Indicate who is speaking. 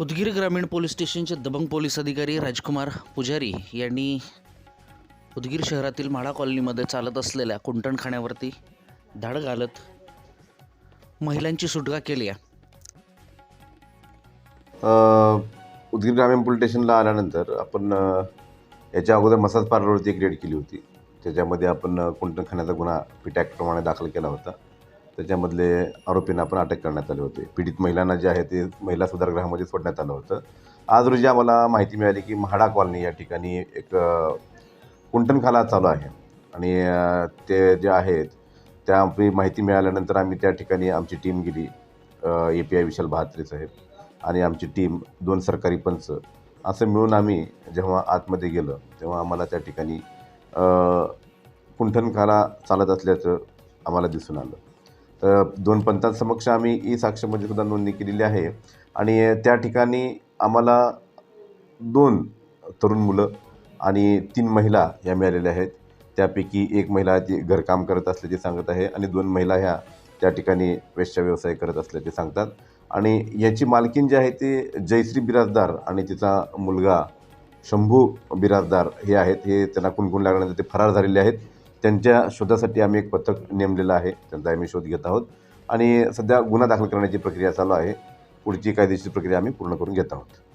Speaker 1: उदगीर ग्रामीण पोलीस स्टेशनचे दबंग पोलीस अधिकारी राजकुमार पुजारी यांनी उदगीर शहरातील म्हाडा कॉलनीमध्ये चालत असलेल्या कुंटणखाण्यावरती धाड घालत महिलांची सुटका केली आहे.
Speaker 2: उदगीर ग्रामीण पोलीस स्टेशनला आल्यानंतर आपण याच्या अगोदर मसाज पार्लरवरती एक रेड केली होती. त्याच्यामध्ये आपण कुंटणखाण्याचा कुंटणखान्याचा गुन्हा पिटॅकप्रमाणे दाखल केला होता. त्याच्यामधले आरोपींना आपण अटक करण्यात आले होते. पीडित महिलांना जे आहे ते महिला सुधारगृहामध्ये सोडण्यात आलं होतं. आज रोजी आम्हाला माहिती मिळाली की म्हाडा कॉलनी या ठिकाणी एक अ, चालू आहे. आणि ते जे आहेत त्या माहिती मिळाल्यानंतर आम्ही त्या ठिकाणी आमची टीम गेली ए पी आय विशाल बहात्रे साहेब आणि आमची टीम दोन सरकारी पंच असं मिळून आम्ही जेव्हा आतमध्ये गेलं तेव्हा आम्हाला त्या ठिकाणी कुंठणखाला चालत असल्याचं आम्हाला दिसून आलं. तर दोन पंचांसमक्ष आम्ही ई साक्षमध्ये सुद्धा नोंदणी केलेली आहे. आणि त्या ठिकाणी आम्हाला दोन तरुण मुलं आणि तीन महिला या मिळालेल्या आहेत. त्यापैकी एक महिला ती घरकाम करत असल्याचे सांगत आहे आणि दोन महिला ह्या त्या ठिकाणी वेश्या व्यवसाय करत असल्याचे सांगतात. आणि याची मालकीन जी आहे ती जयश्री बिराजदार आणि तिचा मुलगा शंभू बिराजदार हे आहेत. हे त्यांना कुणकुण लागल्यानंतर ते फरार झालेले आहेत. त्यांच्या शोधासाठी आम्ही एक पथक नेमलेलं आहे त्यांचा आम्ही शोध घेत आहोत. आणि सध्या गुन्हा दाखल करण्याची प्रक्रिया चालू आहे. पुढची कायदेशीर प्रक्रिया आम्ही पूर्ण करून घेत आहोत.